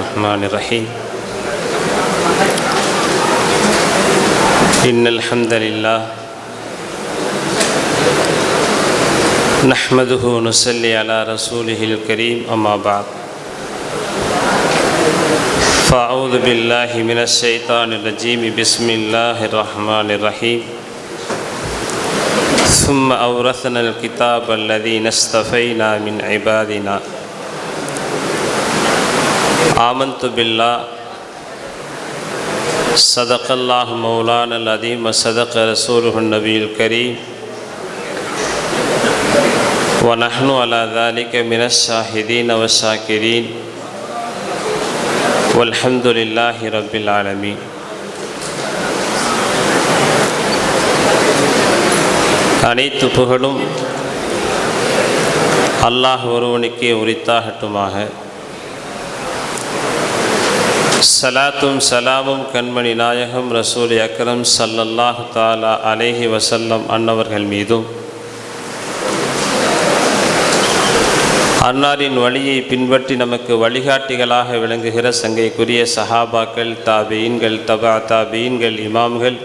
الرحمن الرحيم. إن الحمد لله نحمده ونصلي على رسوله الكريم أما بعد. فأعوذ بالله من الشيطان الرجيم. بسم الله الرحمن الرحيم. ثم أورثنا الكتاب الذين اصطفينا من عبادنا. آمنت بالله صدق الله مولانا العظيم وصدق رسوله النبي الكريم ونحن على ذلك من الشاهدين والشاكرين والحمد لله رب العالمين அனைத்து புகழும் அல்லாஹ் ஒருவனுக்கே உரித்தாகட்டுமாக சலாத்தும் சலாமும் கண்மணி நாயகம் ரசூல் அக்ரம் சல்லல்லாஹு தாலா அலேஹி வசல்லம் அன்னவர்கள் மீதும். அன்னாரின் வழியை பின்பற்றி நமக்கு வழிகாட்டிகளாக விளங்குகிற சங்கைக்குரிய சஹாபாக்கள் தாபீன்கள் தபா தாபீன்கள் இமாம்கள்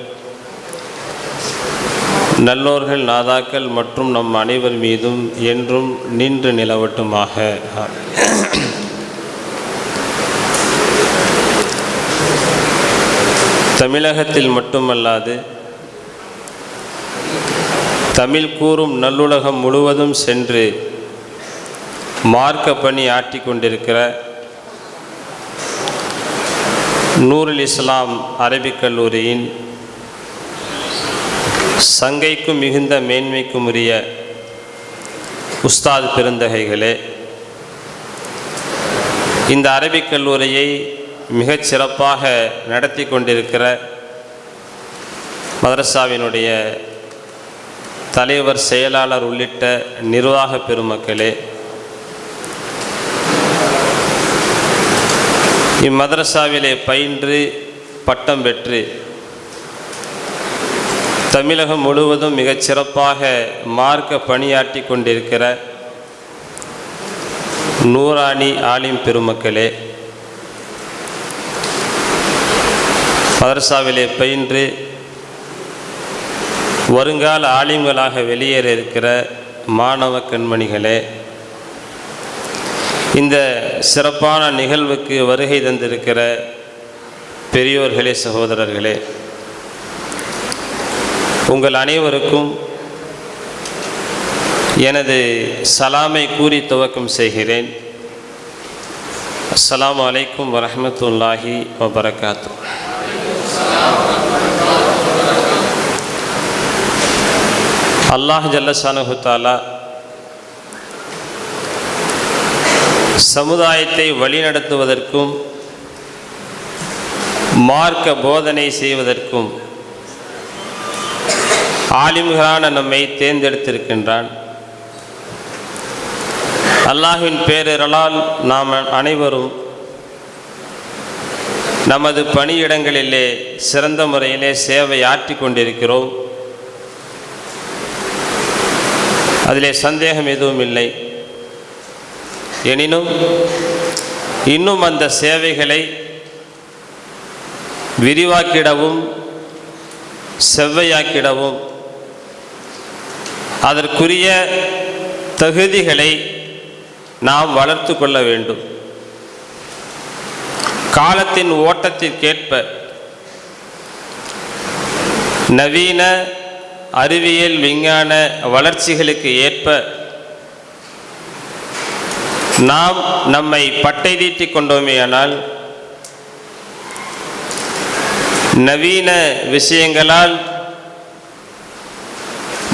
நல்லோர்கள் நாதாக்கள் மற்றும் நம் அனைவர் மீதும் என்றும் நின்று நிலவட்டுமாக. தமிழகத்தில் மட்டுமல்லாது தமிழ் கூறும் நல்லுலகம் முழுவதும் சென்று மார்க்க பணி ஆட்டி கொண்டிருக்கிற நூருல் இஸ்லாம் அரபிக் கல்லூரியின் சங்கைக்கும் மிகுந்த மேன்மைக்கும் உரிய உஸ்தாத் பெருந்தகைகளே இந்த அரபிக் கல்லூரியை மிகச் சிறப்பாக நடத்தி கொண்டிருக்கிற மதரசாவினுடைய தலைவர் செயலாளர் உள்ளிட்ட நிர்வாக பெருமக்களே இம்மதரசாவிலே பயின்று பட்டம் பெற்று தமிழகம் முழுவதும் மிகச் சிறப்பாக மார்க்க பணியாற்றி கொண்டிருக்கிற நூறாணி ஆலிம் பெருமக்களே மதரசாவிலே பயின்று வருங்கால ஆலிம்களாக வெளியேற இருக்கிற மாணவ கண்மணிகளே இந்த சிறப்பான நிகழ்வுக்கு வருகை தந்திருக்கிற பெரியோர்களே சகோதரர்களே உங்கள் அனைவருக்கும் எனது சலாமை கூறி துவக்கம் செய்கிறேன். அஸ்லாம் வலைக்கம் வரமத்துல்லாஹி வபரகாத்து. அல்லாஹ் ஜல்லசானுத்தாலா சமுதாயத்தை வழிநடத்துவதற்கும் மார்க்க போதனை செய்வதற்கும் ஆலிம்களான நம்மை தேர்ந்தெடுத்திருக்கின்றான். அல்லாஹின் பேரிரலால் நாம் அனைவரும் நமது பணியிடங்களிலே சிறந்த முறையிலே சேவை ஆற்றி கொண்டிருக்கிறோம். அதிலே சந்தேகம் எதுவும் இல்லை. எனினும் இன்னும் அந்த சேவைகளை விரிவாக்கிடவும் செவ்வையாக்கிடவும் அதற்குரிய தகுதிகளை நாம் வளர்த்து கொள்ள வேண்டும். காலத்தின் ஓட்டத்திற்கேற்ப நவீன அறிவியல் விஞ்ஞான வளர்ச்சிகளுக்கு ஏற்ப நாம் நம்மை பட்டை தீட்டி கொண்டோமேயானால் நவீன விஷயங்களால்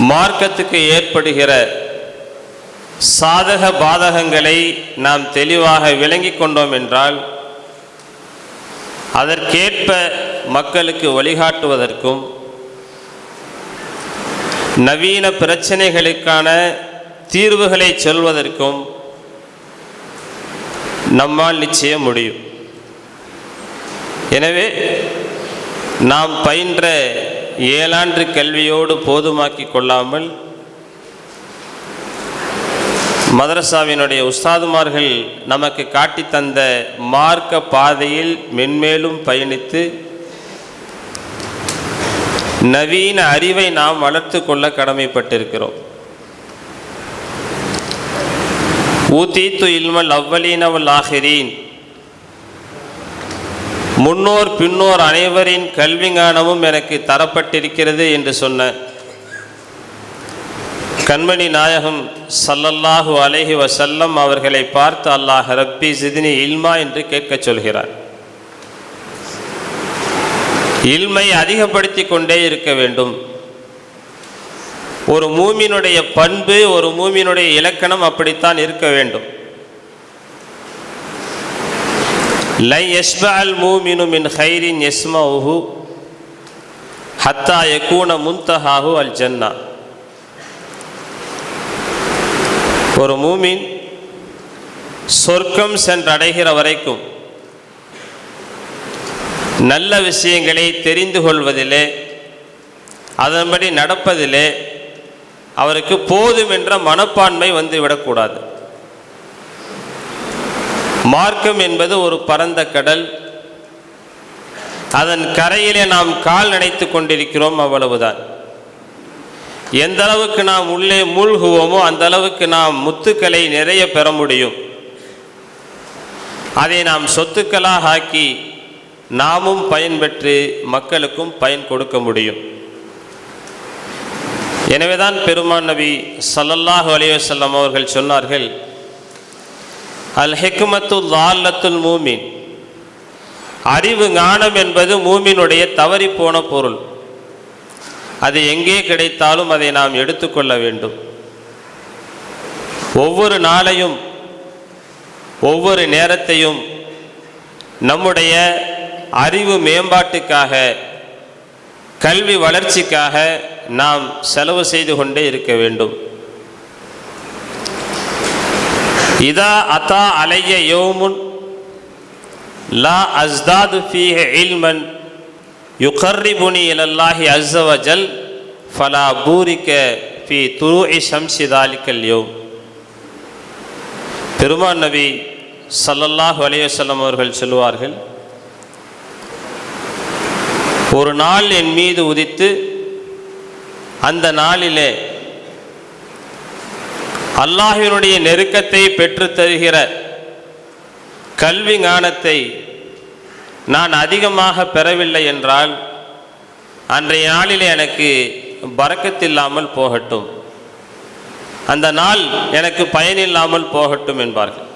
மார்க்கத்துக்கு ஏற்படுகிற சாதக பாதகங்களை நாம் தெளிவாக விளங்கி கொண்டோம் என்றால் அதற்கேற்ப மக்களுக்கு வழிகாட்டுவதற்கும் நவீன பிரச்சனைகளுக்கான தீர்வுகளை சொல்வதற்கும் நம்மால் நிச்சயம் முடியும். எனவே நாம் பயின்ற ஏழாண்டு கல்வியோடு போதுமாக்கி கொள்ளாமல் மதரசாவினுடைய உஸ்தாதுமார்கள் நமக்கு காட்டி தந்த மார்க்க பாதையில் மென்மேலும் பயணித்து நவீன அறிவை நாம் வளர்த்து கொள்ள கடமைப்பட்டிருக்கிறோம். ஊத்தீத்து இல்மல் அவ்வலீனவல் ஆஹிரீன் முன்னோர் பின்னோர் அனைவரின் கல்விஞானமும் எனக்கு தரப்பட்டிருக்கிறது என்று சொன்ன கண்மணி நாயகம் சல்லல்லாஹு அலைஹி வசல்லம் அவர்களை பார்த்து அல்லாஹ் ரப்பி சிதினி இல்மா என்று கேட்கச் சொல்கிறார். இல்மை அதிகப்படுத்தி கொண்டே இருக்க வேண்டும். ஒரு மூமினுடைய பண்பு ஒரு மூமினுடைய இலக்கணம் அப்படித்தான் இருக்க வேண்டும். லை யஸ்பஅல் மூமினு மின் ஹைரின் யஸ்மஹு ஹத்தா எக்கூன முன்தஹாஹு அல் ஜன்னா. ஒரு மூமின் சொர்க்கம் சென்றடைகிற வரைக்கும் நல்ல விஷயங்களை தெரிந்து கொள்வதிலே அதன்படி நடப்பதிலே அவருக்கு போதும் என்ற மனப்பான்மை வந்து விடக்கூடாது மார்க்கம் என்பது ஒரு பரந்த கடல். அதன் கரையிலே நாம் கால் நினைத்து கொண்டிருக்கிறோம் அவ்வளவுதான். எந்த அளவுக்கு நாம் உள்ளே மூழ்குவோமோ அந்த அளவுக்கு நாம் முத்துக்களை நிறைய பெற முடியும். அதை நாம் சொத்துக்களாக ஆக்கி நாமும் பயன்பெற்று மக்களுக்கும் பயன் கொடுக்க முடியும். எனவேதான் பெருமான் நபி சல்லல்லாஹ் அலைஹி அவர்கள் சொன்னார்கள் அல் ஹிக்மத்து லால்லத்துல் மூமின். அறிவு ஞானம் என்பது மூமினுடைய தவறி போன பொருள். அது எங்கே கிடைத்தாலும் அதை நாம் எடுத்துக்கொள்ள வேண்டும். ஒவ்வொரு நாளையும் ஒவ்வொரு நேரத்தையும் நம்முடைய அறிவு மேம்பாட்டுக்காக கல்வி வளர்ச்சிக்காக நாம் செலவு செய்து கொண்டே இருக்க வேண்டும். இதா அத்தா அலைய யோமுன் லா அஸ்தாது ஃபீஹ இல்மன் யுகர்ரிபுனி இலல்லாஹி அஸ்ஸவஜல் ஃபலா பூரிக்க ஃபி துரு இஷம்சி தாலிக்கல் யோம். பெருமான் நபி ஸல்லல்லாஹு அலையசல்லம் அவர்கள் சொல்லுவார்கள் ஒரு நாள் என் மீது உதித்து அந்த நாளிலே அல்லாஹினுடைய நெருக்கத்தை பெற்று தருகிற கல்வி ஞானத்தை நான் அதிகமாக பெறவில்லை என்றால் அன்றைய நாளில் எனக்கு பறக்கத்தில்லாமல் போகட்டும். அந்த நாள் எனக்கு பயனில்லாமல் போகட்டும் என்பார்கள்.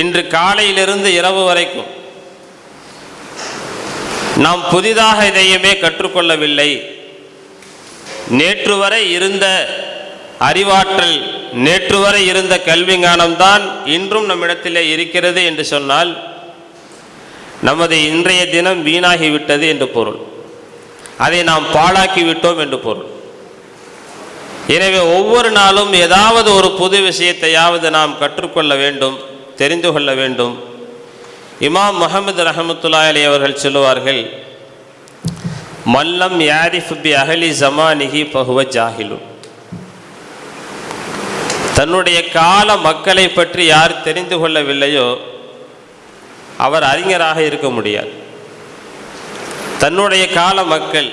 இன்று காலையிலிருந்து இரவு வரைக்கும் நாம் புதிதாக எதையுமே கற்றுக்கொள்ளவில்லை. நேற்று வரை இருந்த அறிவாற்றல் நேற்று வரை இருந்த கல்வி ஞானம்தான் இன்றும் நம்மிடத்திலே இருக்கிறது என்று சொன்னால் நமது இன்றைய தினம் வீணாகிவிட்டது என்று பொருள். அதை நாம் பாழாக்கிவிட்டோம் என்று பொருள். எனவே ஒவ்வொரு நாளும் ஏதாவது ஒரு புது விஷயத்தையாவது நாம் கற்றுக்கொள்ள வேண்டும் தெரிந்து கொள்ள வேண்டும். இமாம் முகமது ரஹமத்துல்லா அலி அவர்கள் சொல்லுவார்கள் மல்லம் யாரிஃப் பி அகலி ஜமானிகி பகுவ ஜாகிலு தன்னுடைய கால மக்களை பற்றி யார் தெரிந்து கொள்ளவில்லையோ அவர் அறிஞராக இருக்க முடியாது. தன்னுடைய கால மக்கள்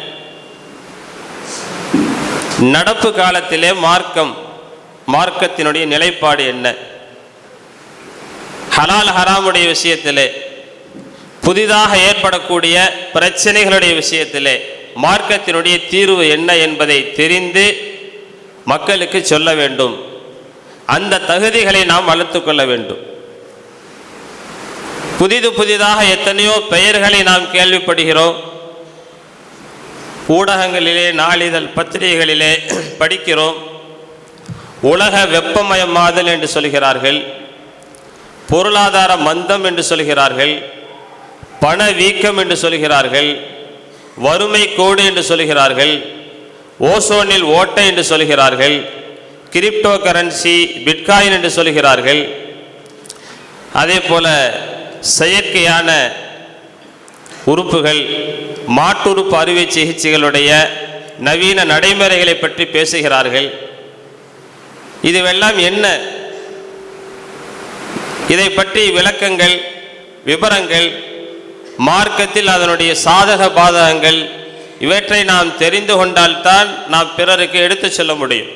நடப்பு காலத்திலே மார்க்கம் மார்க்கத்தினுடைய நிலைப்பாடு என்ன? ஹலால் ஹராமுடைய விஷயத்திலே புதிதாக ஏற்படக்கூடிய பிரச்சனைகளுடைய விஷயத்திலே மார்க்கத்தினுடைய தீர்வு என்ன என்பதை தெரிந்து மக்களுக்கு சொல்ல வேண்டும். அந்த தகுதிகளை நாம் வளர்த்து கொள்ள வேண்டும். புதிது புதிதாக எத்தனையோ பெயர்களை நாம் கேள்விப்படுகிறோம். ஊடகங்களிலே நாளிதழ் பத்திரிகைகளிலே படிக்கிறோம். உலக வெப்பமயமாதல் என்று சொல்கிறார்கள். பொருளாதார மந்தம் என்று சொல்கிறார்கள். பண வீக்கம் என்று சொல்கிறார்கள். வறுமை கோடு என்று சொல்கிறார்கள். ஓசோனில் ஓட்டை என்று சொல்கிறார்கள். கிரிப்டோ கரன்சி பிட்காயின் என்று சொல்கிறார்கள். அதே போல செயற்கையான உறுப்புகள் மாட்டுறுப்பு அறுவை சிகிச்சைகளுடைய நவீன நடைமுறைகளை பற்றி பேசுகிறார்கள். இதுவெல்லாம் என்ன? இதை பற்றி விளக்கங்கள் விவரங்கள் மார்க்கத்தில் அதனுடைய சாதக பாதகங்கள் இவற்றை நாம் தெரிந்து கொண்டால்தான் நாம் பிறருக்கு எடுத்து சொல்ல முடியும்.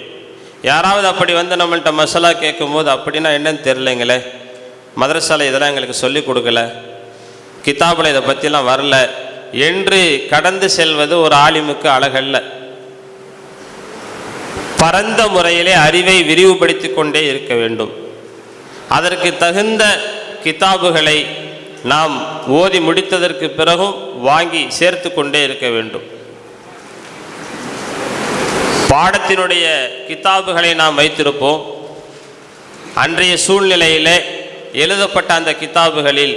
யாராவது அப்படி வந்து நம்மள்ட்ட மசாலா கேட்கும்போது அப்படின்னா என்னன்னு தெரிலங்களே மதரசால இதெல்லாம் எங்களுக்கு சொல்லிக் கொடுக்கல. கிதாபில் இதை பற்றிலாம் வரல. என்று கடந்து செல்வது ஒரு ஆலிமுக்கு அழகல்ல. பரந்த முறையிலே அறிவை விரிவுபடுத்தி கொண்டே இருக்க வேண்டும். அதற்கு தகுந்த கிதாபுகளை நாம் ஓதி முடித்ததற்கு பிறகும் வாங்கி சேர்த்து கொண்டே இருக்க வேண்டும். பாடத்தினுடைய கிதாபுகளை நாம் வைத்திருப்போம். அன்றைய சூழ்நிலையிலே எழுதப்பட்ட அந்த கிதாபுகளில்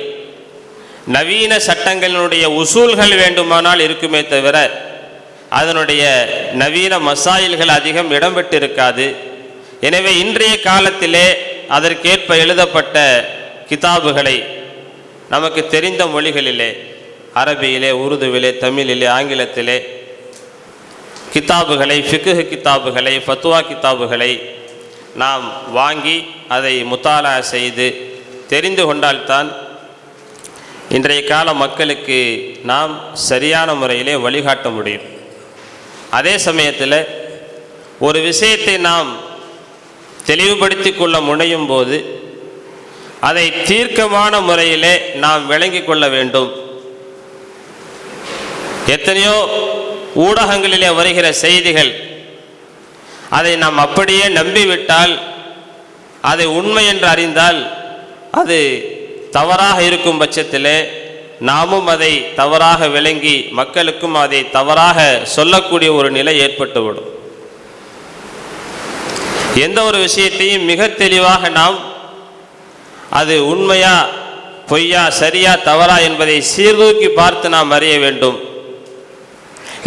நவீன சட்டங்களினுடைய உசூல்கள் வேண்டுமானால் இருக்குமே தவிர அதனுடைய நவீன மசாயில்கள் அதிகம் இடம்பெற்றிருக்காது. எனவே இன்றைய காலத்திலே அதற்கேற்ப எழுதப்பட்ட கிதாபுகளை நமக்கு தெரிந்த மொழிகளிலே அரபியிலே உருதுவிலே தமிழிலே ஆங்கிலத்திலே கித்தாபுகளை ஃபிக்குஹு கித்தாபுகளை ஃபத்துவா கிதாபுகளை நாம் வாங்கி அதை முத்தாலா செய்து தெரிந்து கொண்டால்தான் இன்றைய கால மக்களுக்கு நாம் சரியான முறையிலே வழிகாட்ட முடியும். அதே சமயத்தில் ஒரு விஷயத்தை நாம் தெளிவுபடுத்தி கொள்ள முனையும் போது அதை தீர்க்கமான முறையிலே நாம் விளங்கி கொள்ள வேண்டும். எத்தனையோ ஊடகங்களிலே வருகிற செய்திகள் அதை நாம் அப்படியே நம்பிவிட்டால் அதை உண்மை என்று அறிந்தால் அது தவறாக இருக்கும் பட்சத்தில் நாமும் அதை தவறாக விளங்கி மக்களுக்கும் அதை தவறாக சொல்லக்கூடிய ஒரு நிலை ஏற்பட்டுவிடும். எந்த ஒரு விஷயத்தையும் மிக தெளிவாக நாம் அது உண்மையா பொய்யா சரியா தவறா என்பதை சீர்தூக்கி பார்த்து நாம் அறிய வேண்டும்.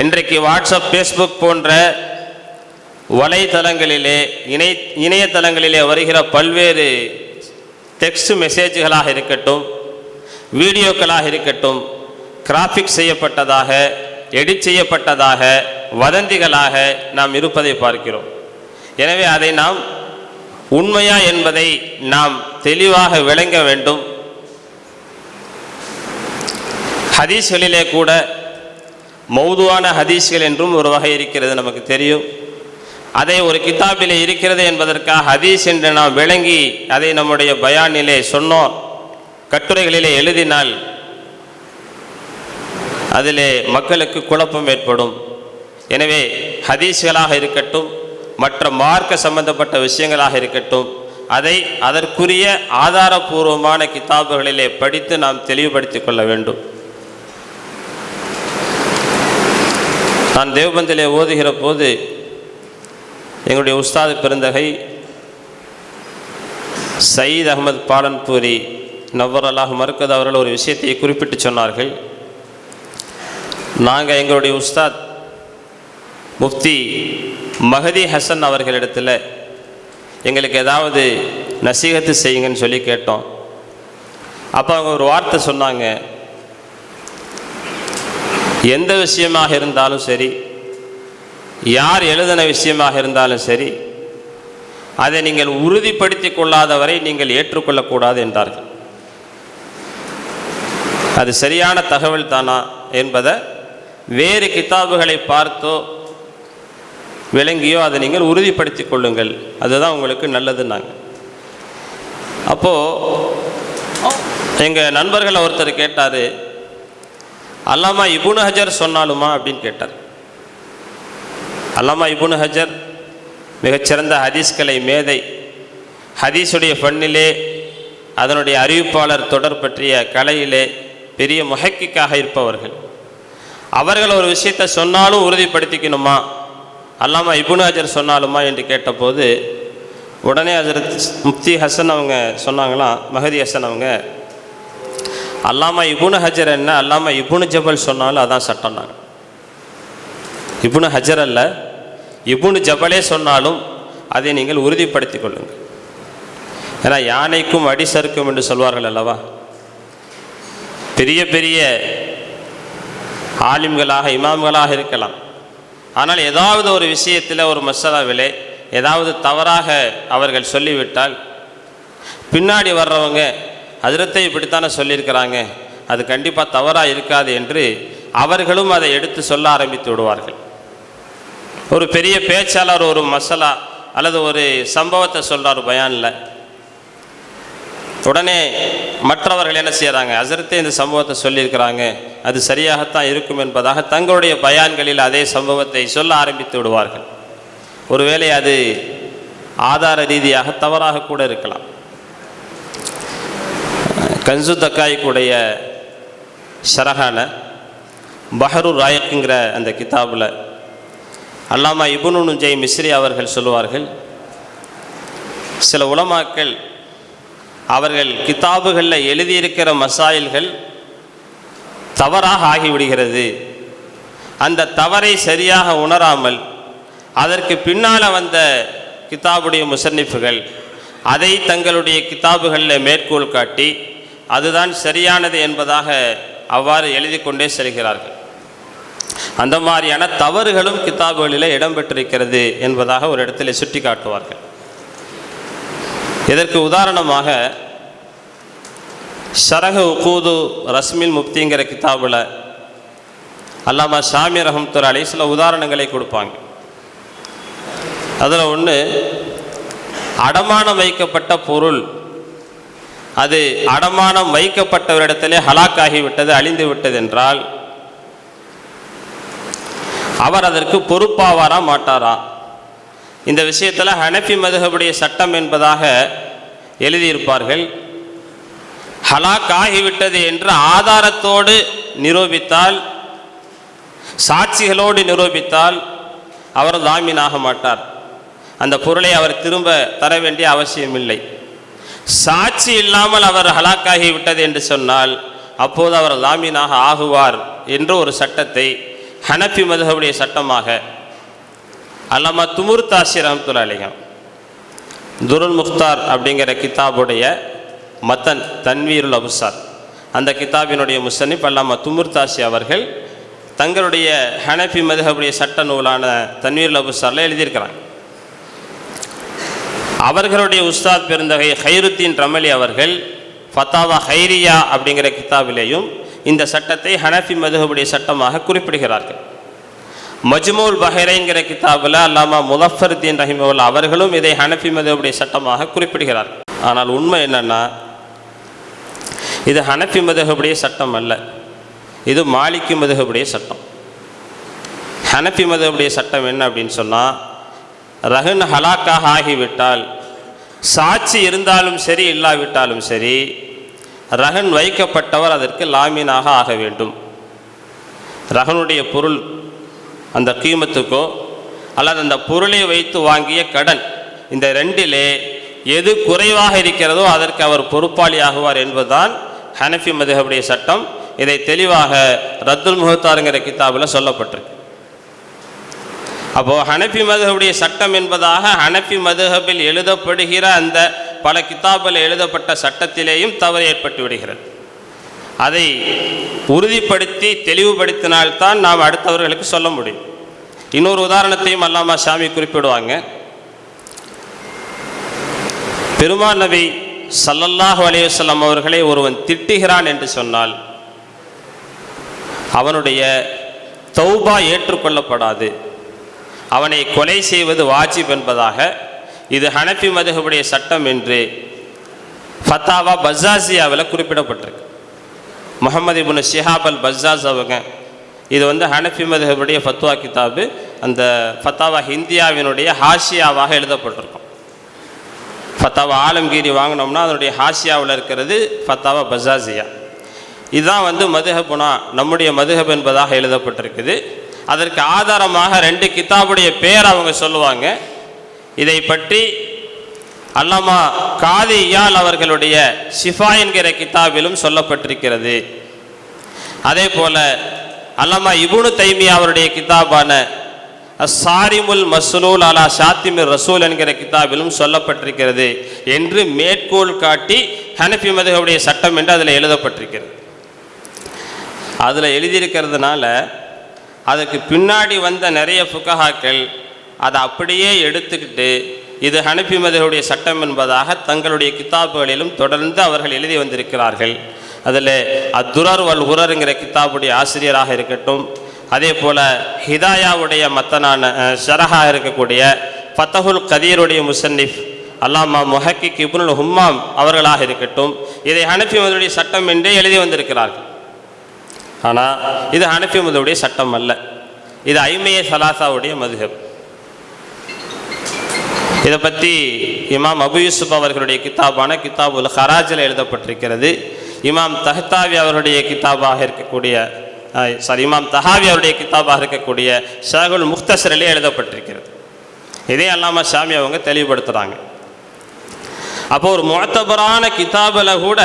இன்றைக்கு வாட்ஸ்அப் ஃபேஸ்புக் போன்ற வலைத்தளங்களிலே இணை இணையதளங்களிலே வருகிற பல்வேறு டெக்ஸ்ட் மெசேஜ்களாக இருக்கட்டும் வீடியோக்களாக இருக்கட்டும் கிராஃபிக் செய்யப்பட்டதாக எடிட் செய்யப்பட்டதாக வதந்திகளாக நாம் இருப்பதை பார்க்கிறோம். எனவே அதை நாம் உண்மையா என்பதை நாம் தெளிவாக விளங்க வேண்டும். ஹதீஸ்களிலே கூட மௌதுவான ஹதீஸ்கள் என்றும் ஒரு வகை இருக்கிறது நமக்கு தெரியும். அதை ஒரு கிதாபிலே இருக்கிறது என்பதற்காக ஹதீஸ் என்று நாம் விளங்கி அதை நம்முடைய பயானிலே சொன்னோம். கட்டுரைகளிலே எழுதினால் அதிலே மக்களுக்கு குழப்பம் ஏற்படும். எனவே ஹதீஸ்களாக இருக்கட்டும் மற்ற மார்க்க சம்பந்தப்பட்ட விஷயங்களாக இருக்கட்டும் அதை அதற்குரிய ஆதாரபூர்வமான கிதாபுகளிலே படித்து நாம் தெளிவுபடுத்திக் கொள்ள வேண்டும். நான் தேவபந்திலே ஓதுகிற போது எங்களுடைய உஸ்தாது பெருந்தகை சயீத் அகமது பாலன்பூரி நவ்வர் அல்லாஹ் மறுக்கது அவர்கள் ஒரு விஷயத்தை குறிப்பிட்டு சொன்னார்கள். நாங்கள் எங்களுடைய உஸ்தாத் முஃப்தி மஹதி ஹசன் அவர்களிடத்தில் எங்களுக்கு ஏதாவது நசீகத்து செய்யுங்கன்னு சொல்லி கேட்டோம். அப்போ அவங்க ஒரு வார்த்தை சொன்னாங்க. எந்த விஷயமாக இருந்தாலும் சரி யார் எழுதின விஷயமாக இருந்தாலும் சரி அதை நீங்கள் உறுதிப்படுத்தி கொள்ளாதவரை நீங்கள் ஏற்றுக்கொள்ளக்கூடாது என்றார்கள். அது சரியான தகவல் தானா என்பதை வேறு கிதாபுகளை பார்த்தோ விளங்கியோ அதை நீங்கள் உறுதிப்படுத்தி கொள்ளுங்கள். அதுதான் உங்களுக்கு நல்லதுன்னாங்க. அப்போது எங்கள் நண்பர்கள் ஒருத்தர் கேட்டார் அல்லாமா இபுனு ஹஜர் சொன்னாலுமா? அப்படின்னு கேட்டார். அல்லாமா இபுனு ஹஜர் மிகச்சிறந்த ஹதீஸ்கலை மேதை ஹதீஸுடைய பண்ணிலே அதனுடைய அறிவிப்பாளர் தொடர் பற்றிய கலையிலே பெரிய முஹக்கிக்காக இருப்பவர்கள். அவர்கள் ஒரு விஷயத்தை சொன்னாலும் உறுதிப்படுத்திக்கணுமா? அல்லாமா இபுனு ஹஜர் சொன்னாலுமா என்று கேட்டபோது உடனே அஜர் முஃப்தி ஹசன் அவங்க சொன்னாங்களாம் மஹதி ஹசன் அவங்க அல்லாமா இபுனு ஹஜர் என்ன அல்லாமா இபுனு ஜபல் சொன்னாலும் அதான் சட்டம்னாங்க இபுனு ஹஜர் அல்ல இபுனு ஜபலே சொன்னாலும் அதை நீங்கள் உறுதிப்படுத்திக் கொள்ளுங்கள். ஏன்னா யானைக்கும் அடி சறுக்கும் என்று சொல்வார்கள் அல்லவா? பெரிய பெரிய ஆலிம்களாக இமாம்களாக இருக்கலாம். ஆனால் ஏதாவது ஒரு விஷயத்தில் ஒரு மசாலாவிலே ஏதாவது தவறாக அவர்கள் சொல்லிவிட்டால் பின்னாடி வர்றவங்க அதிரத்தை இப்படித்தானே சொல்லியிருக்கிறாங்க அது கண்டிப்பாக தவறாக இருக்காது என்று அவர்களும் அதை எடுத்து சொல்ல ஆரம்பித்து விடுவார்கள். ஒரு பெரிய பேச்சாளர் ஒரு மசாலா அல்லது ஒரு சம்பவத்தை சொல்கிறார் பயானில். உடனே மற்றவர்கள் என்ன செய்கிறாங்க அசரத்தே இந்த சம்பவத்தை சொல்லியிருக்கிறாங்க. அது சரியாகத்தான் இருக்கும் என்பதாக தங்களுடைய பயான்களில் அதே சம்பவத்தை சொல்ல ஆரம்பித்து விடுவார்கள். ஒருவேளை அது ஆதார ரீதியாக தவறாக கூட இருக்கலாம். கன்சு தக்காய்க்குடைய ஷரஹான பஹரு ராயக்குங்கிற அந்த கிதாபில் அல்லாமா இபுனு ஜெய் மிஸ்ரி அவர்கள் சொல்லுவார்கள் சில உலமாக்கள் அவர்கள் கித்தாபுகளில் எழுதியிருக்கிற மசாயில்கள் தவறாக ஆகிவிடுகிறது. அந்த தவறை சரியாக உணராமல் அதற்கு பின்னால் வந்த கித்தாபுடைய முசன்னிப்புகள் அதை தங்களுடைய கித்தாபுகளில் மேற்கோள் காட்டி அதுதான் சரியானது என்பதாக அவ்வாறு எழுதி கொண்டே செல்கிறார்கள். அந்த மாதிரியான தவறுகளும் கிதாபுகளில் இடம்பெற்றிருக்கிறது என்பதாக ஒரு இடத்துல சுட்டி காட்டுவார்கள் இதற்கு உதாரணமாக ஷரக உகூது ரஸ்மில் முப்திங்கிற கிதாபில் அல்லாமா ஷாமி ரஹம்துர் அலி சில உதாரணங்களை கொடுப்பாங்க. அதில் ஒன்று அடமானம் வைக்கப்பட்ட பொருள் அது அடமானம் வைக்கப்பட்டவரிடத்திலே ஹலாக்காகிவிட்டது அழிந்து விட்டது என்றால் அவர் அதற்கு பொறுப்பாவாரா மாட்டாரா? இந்த விஷயத்தில் ஹனஃபி மதுகபுடைய சட்டம் என்பதாக எழுதியிருப்பார்கள். ஹலாக் ஆகிவிட்டது என்று ஆதாரத்தோடு நிரூபித்தால் சாட்சிகளோடு நிரூபித்தால் அவர் தாமீனாக மாட்டார். அந்த பொருளை அவர் திரும்ப தர வேண்டிய அவசியமில்லை. சாட்சி இல்லாமல் அவர் ஹலாக்காகி விட்டது என்று சொன்னால் அப்போது அவர் லாமீனாக ஆகுவார் என்று ஒரு சட்டத்தை ஹனஃபி மதுகவுடைய சட்டமாக அல்லாமா துமுர் தாசிர் ரஹமத்துல்லா அலிகம் துருல் முக்தார் அப்படிங்கிற கிதாபுடைய மத்தன் தன்வீருல் அபுசார். அந்த கிதாபினுடைய முசன்னிப் அல்லாமா துமுர் தாசி அவர்கள் தங்களுடைய ஹனஃபி மதுகபுடைய சட்ட நூலான தன்வீருல் அபுசாரில் எழுதியிருக்கிறாங்க அவர்களுடைய உஸ்தாத் பெருந்தகை ஹைருத்தீன் ரமலி அவர்கள் ஃபத்தாவா ஹைரியா அப்படிங்கிற கித்தாபிலேயும் இந்த சட்டத்தை ஹனஃபி மதுகபுடைய சட்டமாக குறிப்பிடுகிறார்கள். மஜ்மூல் பஹரைங்கிற கிதாபில் அல்லாமா முதஃபருத்தீன் ரஹிமவுல்லா அவர்களும் இதை ஹனஃபி மதுகபுடைய சட்டமாக குறிப்பிடுகிறார்கள் ஆனால் உண்மை என்னென்னா இது ஹனஃபி மதுகபுடைய சட்டம் அல்ல. இது மாலிக்கு மதுகபுடைய சட்டம். ஹனஃபி மதுகபுடைய சட்டம் என்ன அப்படின்னு சொன்னால் ரஹன் ஹலாக்காக ஆகிவிட்டால் சாட்சி இருந்தாலும் சரி இல்லாவிட்டாலும் சரி ரகன் வைக்கப்பட்டவர் அதற்கு லாமீனாக ஆக வேண்டும். ரகனுடைய பொருள் அந்த கீமத்துக்கோ அல்லது அந்த பொருளை வைத்து வாங்கிய கடன் இந்த ரெண்டிலே எது குறைவாக இருக்கிறதோ அதற்கு அவர் பொறுப்பாளி ஆகுவார் என்பதுதான் ஹனஃபி மதுஹபுடைய சட்டம். இதை தெளிவாக ரத்துல் முகத்தாருங்கிற கித்தாபில் சொல்லப்பட்டிருக்கு. அப்போது ஹனஃபி மதுஹபுடைய சட்டம் என்பதாக ஹனஃபி மதுஹபில் எழுதப்படுகிற அந்த பல கிதாபில் எழுதப்பட்ட சட்டத்திலேயும் தவறு ஏற்பட்டு விடுகிறது. அதை உறுதிப்படுத்தி தெளிவுபடுத்தினால்தான் நாம் அடுத்தவர்களுக்கு சொல்ல முடியும். இன்னொரு உதாரணத்தையும் அல்லாமா சாமி குறிப்பிடுவாங்க. பெருமாள் நபி சல்லல்லாஹு அலையுசல்லாம் அவர்களை ஒருவன் திட்டுகிறான் என்று சொன்னால் அவனுடைய தௌபா ஏற்றுக்கொள்ளப்படாது. அவனை கொலை செய்வது வாஜிப் என்பதாக இது ஹனஃபி மதகுடைய சட்டம் என்று ஃபத்தாவா பஸ்ஸாசியாவில் குறிப்பிடப்பட்டிருக்கு. முகமது இபுன் ஷிஹாப் அல் பஸ்ஸாஸ் அவங்க இது வந்து ஹனஃபி மதகுடைய ஃபத்வா கிதாபு அந்த ஃபத்தாவா ஹிந்தியாவினுடைய ஹாஷியாவாக எழுதப்பட்டிருக்கும். ஃபத்தாவா ஆலம்கீரி வாங்கினோம்னா அதனுடைய ஹாஷியாவில் இருக்கிறது ஃபத்தாவா பஜாசியா இதுதான் வந்து மதுஹபுனா நம்முடைய மதுஹப் என்பதாக எழுதப்பட்டிருக்குது. அதற்கு ஆதாரமாக ரெண்டு கிதாபுடைய பேர் அவங்க சொல்லுவாங்க. இதை பற்றி அல்லாமா காதி இயால் அவர்களுடைய ஷிஃபா என்கிற கிதாபிலும் சொல்லப்பட்டிருக்கிறது. அதே போல அல்லாமா இபுனு தைமியா அவருடைய கிதாபான சாரிமுல் மஸ்லூல் அலா ஷாத்திமிர் ரசூல் என்கிற கிதாபிலும் சொல்லப்பட்டிருக்கிறது என்று மேற்கோள் காட்டி ஹனஃபி மதுகவுடைய சட்டம் என்று அதில் எழுதப்பட்டிருக்கிறது. அதில் எழுதியிருக்கிறதுனால அதுக்கு பின்னாடி வந்த நிறைய ஃபுக்கஹாக்கள் அதை அப்படியே எடுத்துக்கிட்டு இது ஹனபி மதகுடைய சட்டம் என்பதாக தங்களுடைய கித்தாப்புகளிலும் தொடர்ந்து அவர்கள் எழுதி வந்திருக்கிறார்கள். அதில் அத்துரர் வல் உரருங்கிற கித்தாபுடைய ஆசிரியராக இருக்கட்டும் அதே போல் ஹிதாயாவுடைய மத்தனான ஷரஹாக ஷரஹா இருக்கக்கூடிய ஃபத்தஹுல் கதீருடைய முசன்னிஃப் அல்லாமா முஹக்கிக் இப்னுல் ஹும்மாம் அவர்களாக இருக்கட்டும் இதை ஹனஃபி மதனுடைய சட்டம் என்றே எழுதி வந்திருக்கிறார்கள். ஆனால் இது ஹனஃபி மதவுடைய சட்டம் அல்ல. இது ஐமைய சலாசாவுடைய மதுஹப். இதை பற்றி இமாம் அபு யூசுப் அவர்களுடைய கித்தாபான கித்தாபுல் ஹராஜில் எழுதப்பட்டிருக்கிறது. இமாம் தஹ்தாவி அவருடைய கித்தாபாக இருக்கக்கூடிய சாரி இமாம் தஹாவி அவருடைய கித்தாபாக இருக்கக்கூடிய ஷாகுல் முக்தசரிலே எழுதப்பட்டிருக்கிறது. இதே அல்லாமல் ஷாமி அவங்க தெளிவுபடுத்துகிறாங்க அப்போ ஒரு முகத்தபரான கிதாபில் கூட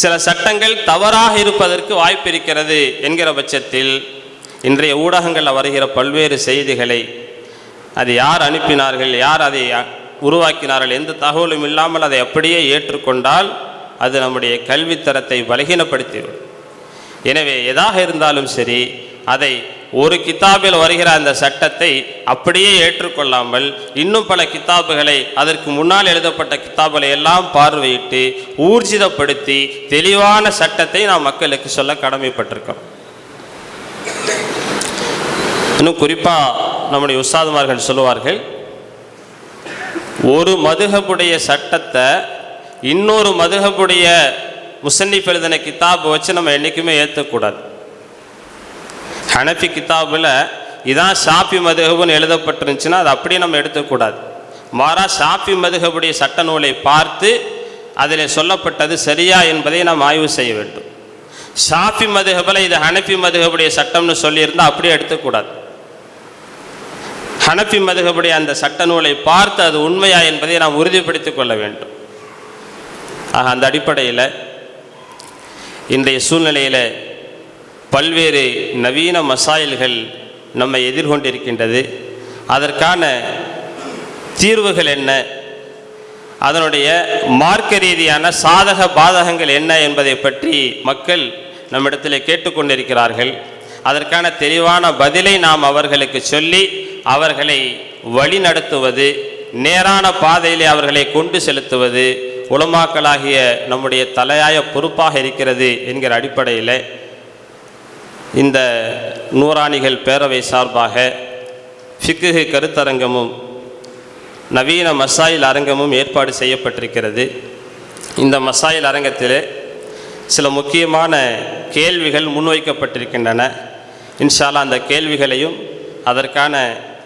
சில சட்டங்கள் தவறாக இருப்பதற்கு வாய்ப்பு இருக்கிறது என்கிற பட்சத்தில் இன்றைய ஊடகங்களில் வருகிற பல்வேறு செய்திகளை அது யார் அனுப்பினார்கள் யார் அதை உருவாக்கினார்கள் எந்த தகவலும் இல்லாமல் அதை அப்படியே ஏற்றுக்கொண்டால் அது நம்முடைய கல்வித்தரத்தை பலகீனப்படுத்திவிடும். எனவே எதாக இருந்தாலும் சரி அதை ஒரு கித்தாபில் வருகிற அந்த சட்டத்தை அப்படியே ஏற்றுக்கொள்ளாமல் இன்னும் பல கித்தாபுகளை அதற்கு முன்னால் எழுதப்பட்ட கித்தாபுகளை எல்லாம் பார்வையிட்டு ஊர்ஜிதப்படுத்தி தெளிவான சட்டத்தை நாம் மக்களுக்கு சொல்ல கடமைப்பட்டிருக்கோம் இன்னும் குறிப்பாக நம்முடைய உஸ்தாதுமார்கள் சொல்லுவார்கள் ஒரு மதுகப்புடைய சட்டத்தை இன்னொரு மதுகப்புடைய முசன்னிப் எழுதின கித்தாபை வச்சு நம்ம என்றைக்குமே ஏற்றக்கூடாது ஹனஃபி கித்தாபில் இதான் ஷாஃபி மதுகபுன்னு எழுதப்பட்டிருந்துச்சுன்னா அது அப்படியே நம்ம எடுத்துக்கூடாது. மாறா ஷாஃபி மதுகபுடைய சட்ட நூலை பார்த்து அதில் சொல்லப்பட்டது சரியா என்பதை நாம் ஆய்வு செய்ய வேண்டும். ஷாஃபி மதுகபில் இது ஹனஃபி மதுகபுடைய சட்டம்னு சொல்லியிருந்தால் அப்படியே எடுத்துக்கூடாது. ஹனஃபி மதுகபுடைய அந்த சட்ட நூலை பார்த்து அது உண்மையா என்பதை நாம் உறுதிப்படுத்திக் கொள்ள வேண்டும். ஆக அந்த அடிப்படையில் இன்றைய சூழ்நிலையில் பல்வேறு நவீன மசாயல்கள் நம்மை எதிர்கொண்டிருக்கின்றது. அதற்கான தீர்வுகள் என்ன? அதனுடைய மார்க்க ரீதியான சாதக பாதகங்கள் என்ன என்பதை பற்றி மக்கள் நம்மிடத்தில் கேட்டுக்கொண்டிருக்கிறார்கள். அதற்கான தெளிவான பதிலை நாம் அவர்களுக்கு சொல்லி அவர்களை வழிநடத்துவது நேரான பாதையிலே அவர்களை கொண்டு செலுத்துவது உலமாக்களாகிய நம்முடைய தலையாய பொறுப்பாக இருக்கிறது என்கிற அடிப்படையில் இந்த நூறாணிகள் பேரவை சார்பாக ஃபிக்குகு கருத்தரங்கமும் நவீன மசாயில் அரங்கமும் ஏற்பாடு செய்யப்பட்டிருக்கிறது. இந்த மசாயில் அரங்கத்தில் சில முக்கியமான கேள்விகள் முன்வைக்கப்பட்டிருக்கின்றன. இன்ஷால்லா அந்த கேள்விகளையும் அதற்கான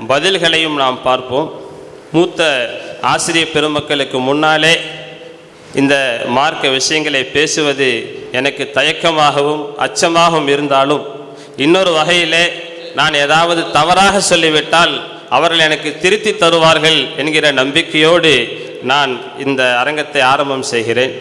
பதில்களையும் நாம் பார்ப்போம். மூத்த ஆசிரியர் பெருமக்களுக்கு முன்னாலே இந்த மார்க்க விஷயங்களை பேசுவது எனக்கு தயக்கமாகவும் அச்சமாகவும் இருந்தாலும் இன்னொரு வகையிலே நான் ஏதாவது தவறாக சொல்லிவிட்டால் அவர்கள் எனக்கு திருத்தி தருவார்கள் என்கிற நம்பிக்கையோடு நான் இந்த அரங்கத்தை ஆரம்பம் செய்கிறேன்.